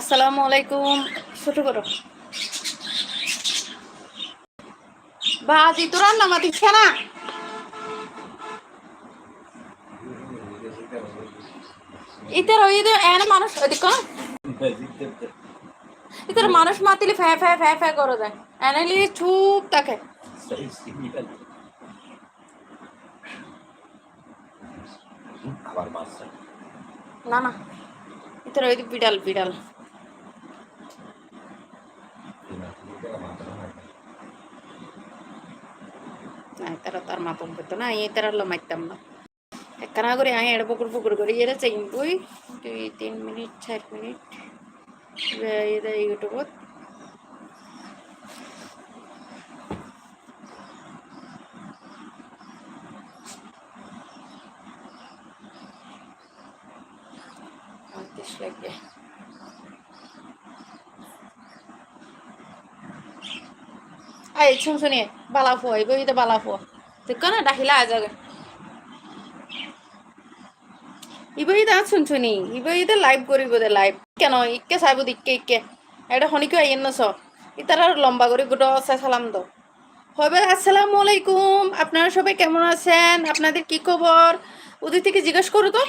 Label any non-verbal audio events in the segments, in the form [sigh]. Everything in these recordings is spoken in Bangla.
আসসালামু আলাইকুম। ছোট করো বাজি তো রান্না মাতি না ইতার ওই এনে মানুষ ওদিক ইতার মানুষ মাতিলে ফ্যা ফ্যা ফ্যা ফ্যা করে দেয়। এনে চুপ থাকে। আবার না না। ইতার ওই বিড়াল বিড়াল। না তারা তার মা পড়তো না এই তারা মারতাম না একখানা করে আই এড় পুকুর পুকুর করে এরা চাই বই দুই তিন মিনিট চার আই শুন শুনি বালা ফুয়া এই বইতে বালা ফুয়া তুই কেন ডাকিলা আজ আগে। ইবইদা শুনছুনি ইবইদা লাইভ করিব দে লাইভ কেন ইকে চাইব দিকে ইকে এটা শনিকে আইন নছ। ইতার আর লম্বা করে গোটা আছে সালাম দো। হবে আসসালামু আলাইকুম। আপনারা সবাই কেমন আছেন? আপনাদের কি খবর? ওদের থেকে জিজ্ঞেস করো তো।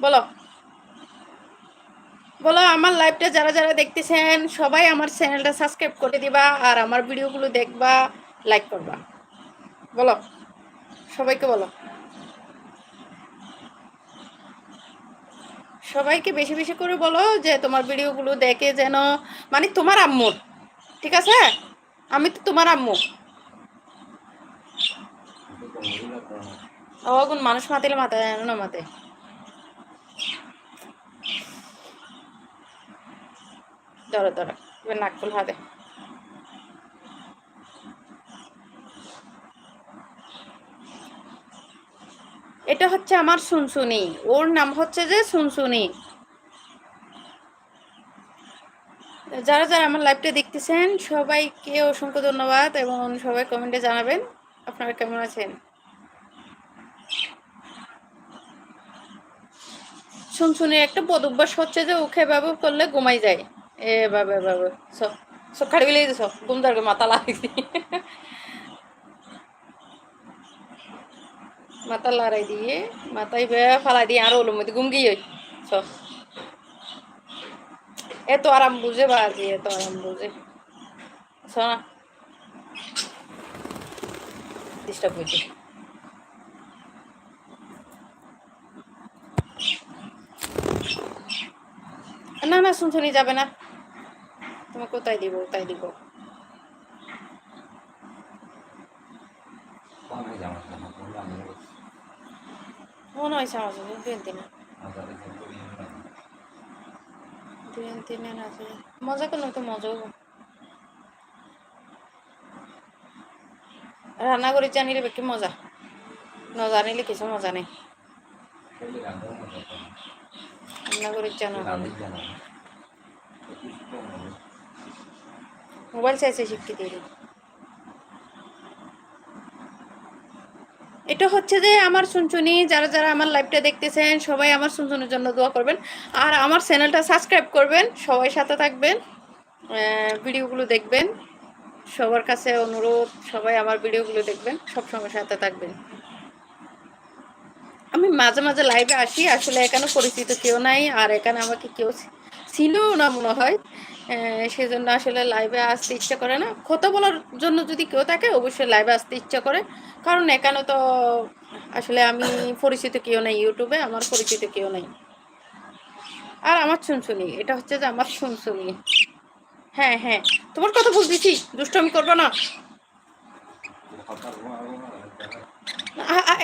বলো। বলো, আমার লাইভটা যারা যারা দেখতেছেন, সবাই আমার চ্যানেলটা সাবস্ক্রাইব করে দিবা আর আমার ভিডিওগুলো দেখবা লাইক করবা। বলো, সবাইকে বলো। সবাইকে বেশি বেশি করে বলো যে তোমার ভিডিওগুলো দেখে যেন মানে তোমার আম্মুর ঠিক আছে? আমি তো তোমার আম্মু। অগুন মানুষ মাতিলে মাথায় না মাতে। ধরো ধরো, এবার নাক ফুল হাতে। এটা হচ্ছে আমার সুনসুনি ওর নাম হচ্ছে যে সুনসুনি যারা যারা আমার লাইভটা দেখতেছেন, সবাইকে অসংখ্য ধন্যবাদ এবং সবাই কমেন্টে জানাবেন আপনারা কেমন আছেন। শুনশুনি একটা পদ অভ্যাস হচ্ছে যে ওকে বাবু করলে ঘুমাই যায়। এ বাবা বাবা সব সব খাড়ি বিলে দিছ ঘুম ধরবে মাথা লাগছে মাথা লড়াই দিয়ে মাথায় বে, ফালাই দিয়ে আরও ওলোর মধ্যে ঘুম গিয়ে সব এত আরাম বুঝে বাজি এত আরাম বুঝে শোনা ডিস্টার্ব হয়েছে না। না শুনছুনি যাবে না। তোমাকে কোথায় দিব তাই দিব। মনে হয়েছে আমার জন্য দুই তিনে দুই তিনে আছে। মজা করলে তো মজা হব। রান্না করে জানিলে বেশি মজা। ন জানিলে কিছু মজা নেই। রান্না করে জানো। মোবাইল চাইছে শিক্ষিত এটা হচ্ছে যে আমার শুনছুনি যারা যারা আমার লাইভটা দেখতেছেন, সবাই আমার শুনছুনির জন্য দোয়া করবেন। আর আমার চ্যানেলটা সাবস্ক্রাইব করবেন, সবাই সাথে থাকবেন ভিডিওগুলো দেখবেন। সবার কাছে অনুরোধ, সবাই আমার ভিডিওগুলো দেখবেন সব সময় সাথে থাকবেন। আমি মাঝে মাঝে লাইভে আসি, আসলে এখানে পরিচিত কেউ নাই, আর এখানে আমাকে কেউ ছিল না মনে হয়। সেজন্য আসলে লাইভে আসতে ইচ্ছা করে না। কথা বলার জন্য যদি কেউ থাকে, অবশ্যই লাইভে আসতে ইচ্ছা করে। কারণ এখানে তো আসলে আমি পরিচিত কেউ নাই ইউটিউবে, আমার পরিচিত কেউ নাই। আর আমার শুনশুনি এটা হচ্ছে যে আমার শুনশুনি হ্যাঁ হ্যাঁ। তোমার কথা বলতেছি, দুষ্টমি করব না।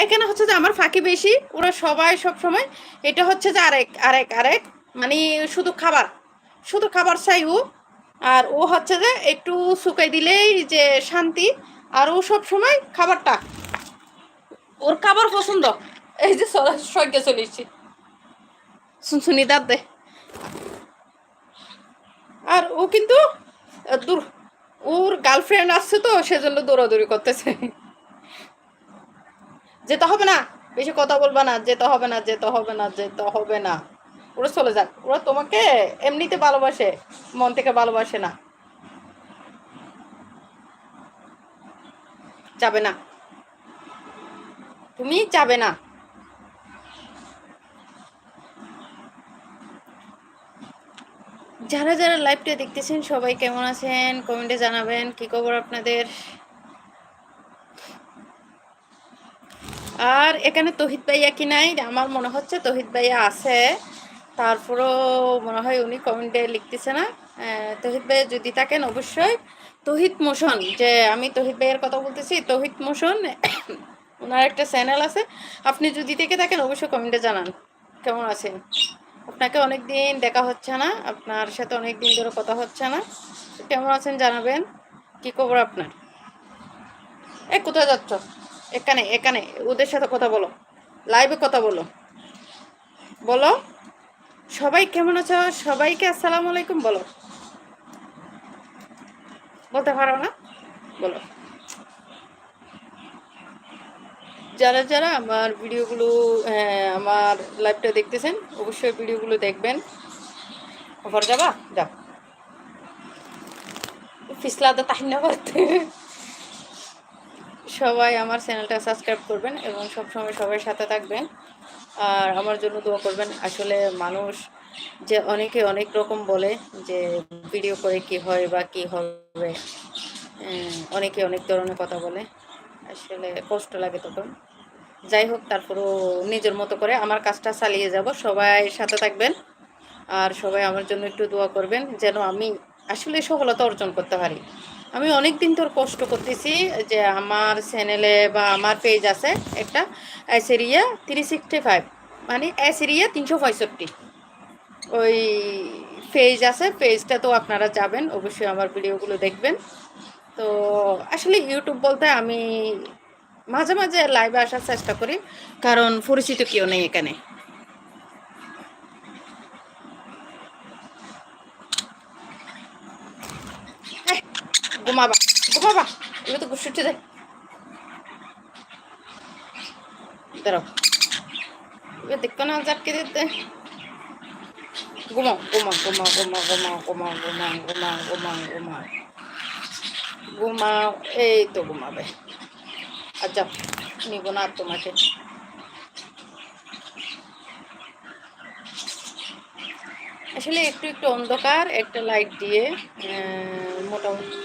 এখানে হচ্ছে যে আমার ফাঁকি বেশি, ওরা সবাই সব সময় এটা হচ্ছে যে আরেক আরেক আরেক। মানে শুধু খাবার শুধু খাবার চাই ও। আর ও হচ্ছে যে একটু শুকাই দিলেই যে শান্তি আর ও সব সময় খাবারটা। ওর খাবার পছন্দ? এই যে সজ্ঞা চলেছি শুনশুনি দাঁত দে। আর ও কিন্তু দূর ওর গার্লফ্রেন্ড আসছে তো সেজন্য দৌড়াদৌড়ি করতেছে। যেতে হবে না বেশি কথা বলবা না যেতে হবে না যেতে হবে না যেতে হবে না। ওরা চলে যাক। ওরা তোমাকে এমনিতে ভালোবাসে, মন থেকে ভালোবাসে না। যাবে না। তুমি যাবে না। যারা যারা লাইভটা দেখতেছেন, সবাই কেমন আছেন? কমেন্টে জানাবেন। কি খবর আপনাদের? আর এখানে তহিদ ভাইয়া কি নাই? আমার মনে হচ্ছে তহিদ ভাইয়া আছে। তারপরও মনে হয় উনি কমেন্টে লিখতেছে না। তহিদ ভাইয়া যদি থাকেন অবশ্যই। তহিদ মোশন, যে আমি তহিদ ভাইয়ের কথা বলতেছি, তহিদ মোশন [coughs] ওনার একটা চ্যানেল আছে। আপনি যদি থেকে থাকেন অবশ্যই কমেন্টে জানান। কেমন আছেন? আপনাকে অনেক দিন দেখা হচ্ছে না, আপনার সাথে অনেক দিন ধরে কথা হচ্ছে না। কেমন আছেন জানাবেন? কি খবর আপনার? এ, কোথায় যাচ্ছ? এখানে এখানে, ওদের সাথে কথা বলো। লাইভে কথা বলো। বলো। সবাই কেমন আছো? সবাইকে আসসালামু আলাইকুম বলো। বলতে পারো না? বলো। যারা যারা আমার ভিডিওগুলো আহ, আমার লাইভটা দেখতেছেন অবশ্যই ভিডিওগুলো দেখবেন। ঘর যাবা? যাও। ফিসলাতে তাই না করতে সবাই আমার চ্যানেলটা সাবস্ক্রাইব করবেন এবং সবসময় সবার সাথে থাকবেন। আর আমার জন্য দোয়া করবেন। আসলে মানুষ যে অনেকে অনেক রকম বলে যে, ভিডিও করে কি হয় বা কি হবে? অনেকে অনেক ধরনের কথা বলে। আসলে কষ্ট লাগে তখন। যাই হোক, তারপরও নিজের মতো করে আমার কাজটা চালিয়ে যাব। সবাই সাথে থাকবেন। আর সবাই আমার জন্য একটু দোয়া করবেন যেন আমি আসলে সফলতা অর্জন করতে পারি। আমি অনেক দিন তোর কষ্ট করতেছি যে আমার চ্যানেলে বা আমার পেজ আছে একটা অ্যাসেরিয়া থ্রি সিক্সটি ফাইভ মানে অ্যাসেরিয়া তিনশো পঁয়ষট্টি ওই পেজ আছে পেজটা তো আপনারা যাবেন, অবশ্যই আমার ভিডিওগুলো দেখবেন। তো আসলে ইউটিউব বলতে আমি মাঝে মাঝে লাইভে আসার চেষ্টা করি, কারণ পরিচিত কেউ নেই এখানে এই, ঘুমাবা ঘুমাবা। এগুলো তো উঠে যায় দাঁড়াও। এবার দেখো না চাটকে দিতে। ঘুমাও ঘুমাও ঘুমাও ঘুমাও ঘুমাও ঘুমাও ঘুমাও ঘুমাও ঘুমাও ঘুমাও। ঘুমাও, এই তো ঘুমাবে। আচ্ছা নিব না তোমাকে। আসলে একটু একটু অন্ধকার, একটা লাইট দিয়ে মোটামুটি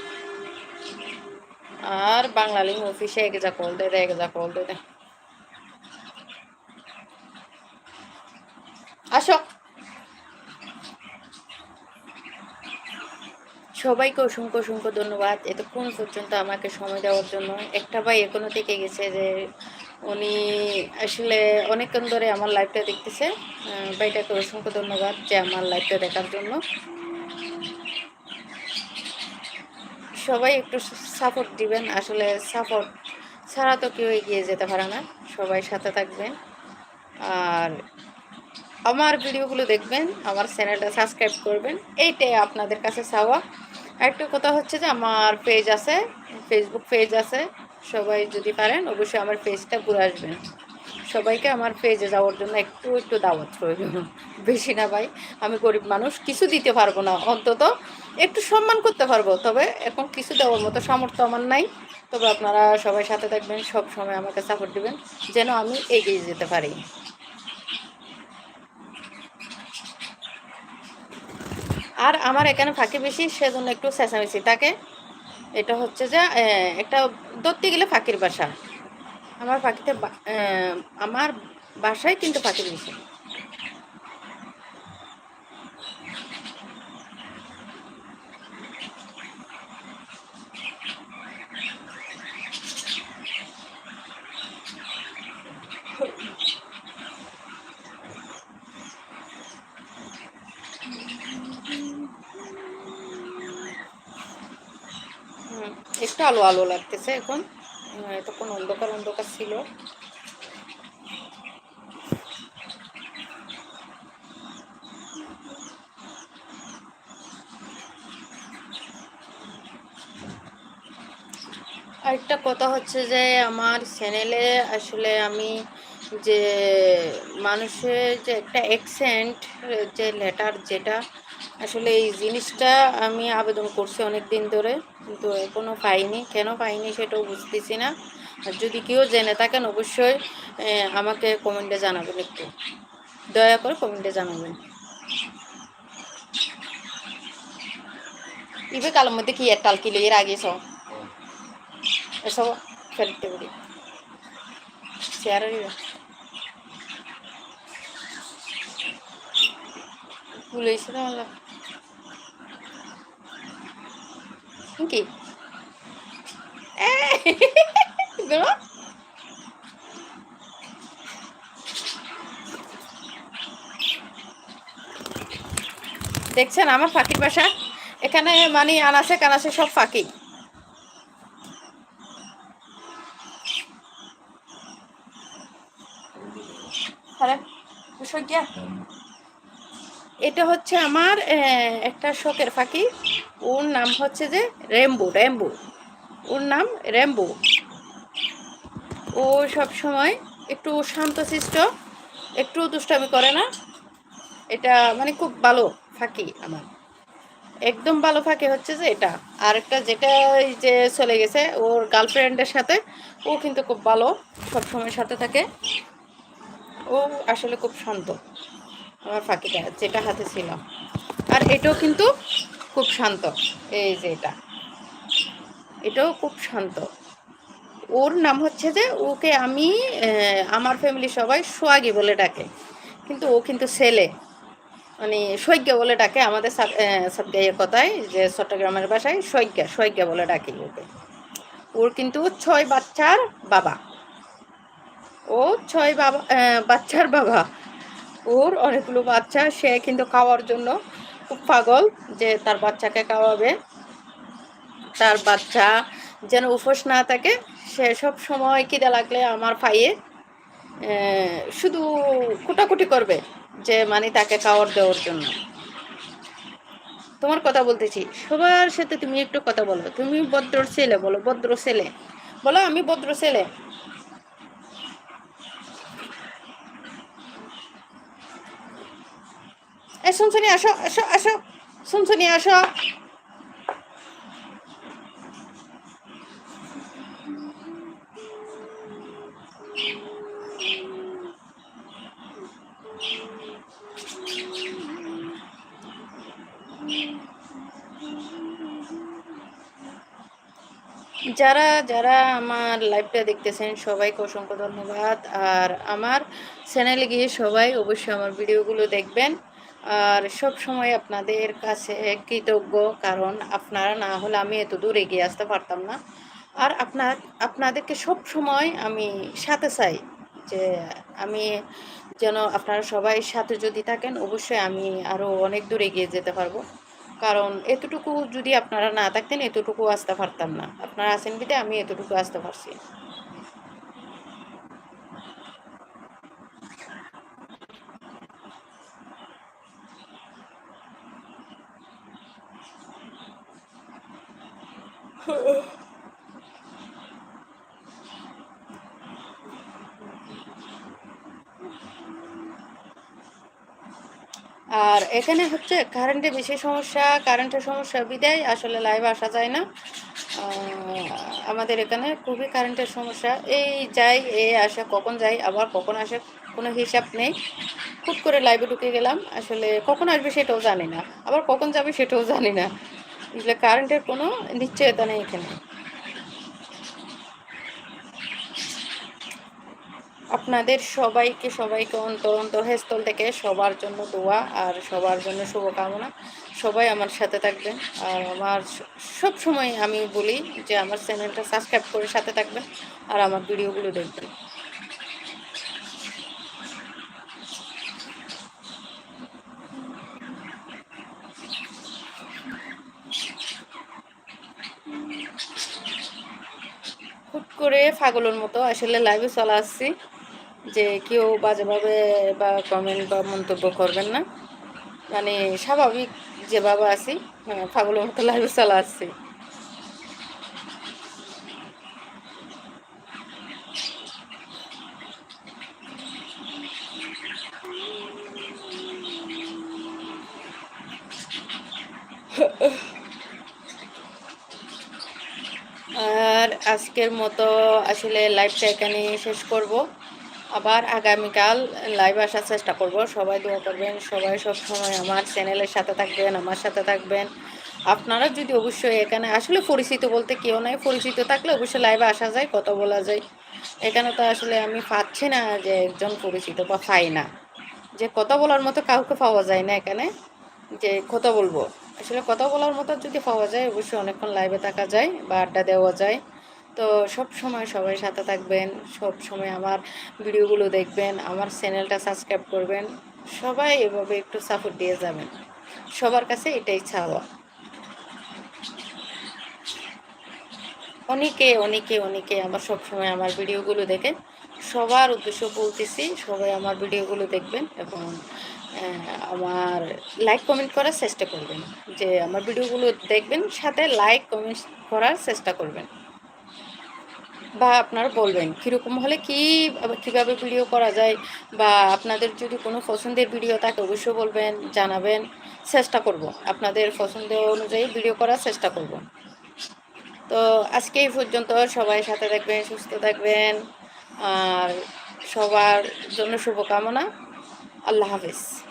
আর বাংলালিং অফিসে এক যা কল দেয় এক যা কল দেয় আসো। সবাইকে অসংখ্য অসংখ্য ধন্যবাদ। এতক্ষণ পর্যন্ত আমাকে সময় দেওয়ার জন্য। একটা ভাই এখনও থেকে গেছে যে উনি আসলে অনেকক্ষণ ধরে আমার লাইভটা দেখতেছে। ভাইটাকে অসংখ্য ধন্যবাদ যে আমার লাইভটা দেখার জন্য। সবাই একটু সাপোর্ট দিবেন। আসলে সাপোর্ট ছাড়া তো কেউ এগিয়ে যেতে পারে না। সবাই সাথে থাকবেন। আর আমার ভিডিওগুলো দেখবেন, আমার চ্যানেলটা সাবস্ক্রাইব করবেন। এইটাই আপনাদের কাছে চাওয়া। একটা কথা হচ্ছে যে, আমার পেজ আছে ফেসবুক পেজ আছে। সবাই যদি পারেন, অবশ্যই আমার পেজটা ঘুরে আসবেন। সবাইকে আমার পেজে যাওয়ার জন্য একটু একটু দাওয়াত প্রয়োজন বেশি না ভাই, আমি গরিব মানুষ, কিছু দিতে পারব না, অন্তত একটু সম্মান করতে পারব, তবে এখন কিছু দেওয়ার মতো সামর্থ্য আমার নাই। তবে আপনারা সবাই সাথে থাকবেন, সব সময় আমাকে সাপোর্ট দিবেন, যেন আমি এগিয়ে যেতে পারি। আর আমার এখানে ফাঁকি বেশি, সেজন্য একটু চেঁচামেচি। থাকে এটা হচ্ছে যে একটা ধরতে গেলে ফাঁকির বাসা। আমার পাখিতে আমার বাসায় কিন্তু বেশি হুম, একটু আলো আলো লাগতেছে এখন। এতক্ষণ অন্ধকার অন্ধকার ছিল। আরেকটা কথা হচ্ছে যে, আমার চ্যানেলে আসলে আমি যে মানুষের যে একটা অ্যাকসেন্ট যে লেটার যেটা, আসলে এই জিনিসটা আমি আবেদন করছি অনেক দিন ধরে। কিন্তু এখনও পাইনি। কেন পাইনি সেটাও বুঝতেছি না। আর যদি কেউ জেনে থাকেন, অবশ্যই আমাকে কমেন্টে জানাবেন একটু। দয়া করে কমেন্টে জানাবেন। ইবে কালের মধ্যে কি একটা কিলো এর আগে সব এসব ফেলতে পারি চেয়ারে দিবে ভুলে গেছি তো আল্লাহ কি [laughs] দেখছেন আমার ফাঁকির বাসা? এখানে মানে আনাসে কানাসে সব ফাঁকি। এটা হচ্ছে আমার আহ, একটা শখের ফাঁকি। ওর নাম হচ্ছে যে রেম্বো রেম্বো। ওর নাম রেম্বো। ও সব সময় একটু শান্তশিষ্ট একটু দুষ্টামি করে না। এটা মানে খুব ভালো ফাঁকি আমার। একদম ভালো ফাঁকি হচ্ছে যে এটা। আর একটা যেটা যে চলে গেছে ওর গার্লফ্রেন্ডের সাথে, ও কিন্তু খুব ভালো, সব সময় সাথে থাকে। ও আসলে খুব শান্ত। আমার ফাঁকিটা যেটা হাতে ছিল। আর এটাও কিন্তু খুব শান্ত। এই যে এটা। এটাও খুব শান্ত। ওর নাম হচ্ছে যে ওকে আমি আমার ফ্যামিলি সবাই সোয়াগি বলে ডাকে। কিন্তু ও কিন্তু ছেলে। মানে সৈজ্ঞা বলে ডাকে আমাদের সাবগাইয়ের কথায় যে চট্টগ্রামের ভাষায় সৈজ্ঞা সৈজ্ঞা বলে ডাকে ওকে। ওর কিন্তু ছয় বাচ্চার বাবা। ও ছয় বাবা বাচ্চার বাবা। ওর অনেকগুলো বাচ্চা, সে কিন্তু খাওয়ার জন্য খুব পাগল যে তার বাচ্চাকে খাওয়াবে। তার বাচ্চা যেন উপোস না থাকে, সে সব সময় খিদে লাগলে আমার পায়ে শুধু কুটাকুটি করবে যে মানে তাকে খাওয়ার দেওয়ার জন্য। তোমার কথা বলতেছি। সবার সাথে তুমি একটু কথা বলো। তুমি ভদ্র ছেলে বলো, ভদ্র ছেলে। বলো, আমি ভদ্র ছেলে। এ আসো আসো আসো। আসো। যারা যারা আমার লাইভটা দেখতেছেন, সবাইকে অসংখ্য ধন্যবাদ। আর আমার চ্যানেলে গিয়ে সবাই অবশ্যই আমার ভিডিওগুলো দেখবেন। আর সব সময় আপনাদের কাছে কৃতজ্ঞ, কারণ আপনারা না হলে আমি এত দূর এগিয়ে আসতে পারতাম না। আর আপনার, আপনাদেরকে সব সময় আমি সাথে চাই যে আমি যেন আপনারা সবাই সাথে যদি থাকেন, অবশ্যই আমি আরও অনেক দূর এগিয়ে যেতে পারব। কারণ এতটুকু যদি আপনারা না থাকতেন, এতটুকু আসতে পারতাম না। আপনারা আছেন বিদে, আমি এতটুকু আসতে পারছি আর এখানে হচ্ছে কারেন্টের বেশি সমস্যা কারেন্টের সমস্যা, বিদায়। আসলে লাইভ আসা যায় না। আমাদের এখানে খুবই কারেন্টের সমস্যা। এই যাই, এ আসে, কখন যাই, আবার কখন আসে, কোনো হিসাব নেই। খুব করে লাইভে ঢুকে গেলাম। আসলে কখন আসবে সেটাও জানি না। আবার কখন যাবে সেটাও জানি না। আসলে কারেন্টের কোনো নিশ্চয়তা নেই এখানে। আপনাদের সবাইকে সবাইকে অন্তর অন্তরস্থল থেকে সবার জন্য দোয়া আর সবার জন্য শুভকামনা। সবাই আমার সাথে থাকবেন। আর আমার সব সময় আমি বলি যে আমার চ্যানেলটা সাবস্ক্রাইব করে সাথে থাকবেন আর আমার ভিডিওগুলো দেখবেন। হুট করে ফাগলের মতো আসলে লাইভে চলে আসছি যে কেউ বাজেভাবে বা কমেন্ট বা মন্তব্য করবেন না। মানে স্বাভাবিক যেভাবে আছি মানে পাগলের মতো লাইভে চলে আসছি। আর আজকের মতো আসলে লাইভটা এখানে শেষ করব। আবার আগামীকাল লাইভ আসার চেষ্টা করব। সবাই দোয়া করবেন, সবাই সব সময় আমার চ্যানেলের সাথে থাকবেন, আমার সাথে থাকবেন। আপনারা যদি অবশ্যই এখানে, আসলে পরিচিত বলতে কেউ নাই, পরিচিত থাকলে অবশ্যই লাইভে আসা যায়, কথা বলা যায়। এখানে তো আসলে আমি পাচ্ছি না যে একজন পরিচিত বা পাই না। যে কথা বলার মতো কাউকে পাওয়া যায় না এখানে, যে কথা বলব। আসলে কথা বলার মতো যদি পাওয়া যায়, অবশ্যই অনেকক্ষণ লাইভে থাকা যায় বা আড্ডা দেওয়া যায়। তো সব সময় সবাই সাথে থাকবেন, সব সময় আমার ভিডিওগুলো দেখবেন, আমার চ্যানেলটা সাবস্ক্রাইব করবেন। সবাই এভাবে একটু সাপোর্ট দিয়ে যাবেন। সবার কাছে এটাই চাওয়া। অনেকে অনেকে অনেকে আমার সব সময় আমার ভিডিওগুলো দেখে, সবার উদ্দেশ্য বলতেছি, সবাই আমার ভিডিওগুলো দেখবেন এবং আমার লাইক কমেন্ট করার চেষ্টা করবেন। যে আমার ভিডিওগুলো দেখবেন, সাথে লাইক কমেন্ট করার চেষ্টা করবেন। বা আপনারা বলবেন, কীরকম হলে কি, কীভাবে ভিডিও করা যায়? বা আপনাদের যদি কোনো পছন্দের ভিডিও থাকে, অবশ্যই বলবেন, জানাবেন। চেষ্টা করব, আপনাদের পছন্দ অনুযায়ী ভিডিও করার চেষ্টা করব। তো আজকে এই পর্যন্ত, সবাই সাথে থাকবেন, সুস্থ থাকবেন, আর সবার জন্য শুভকামনা। আল্লাহ হাফিজ।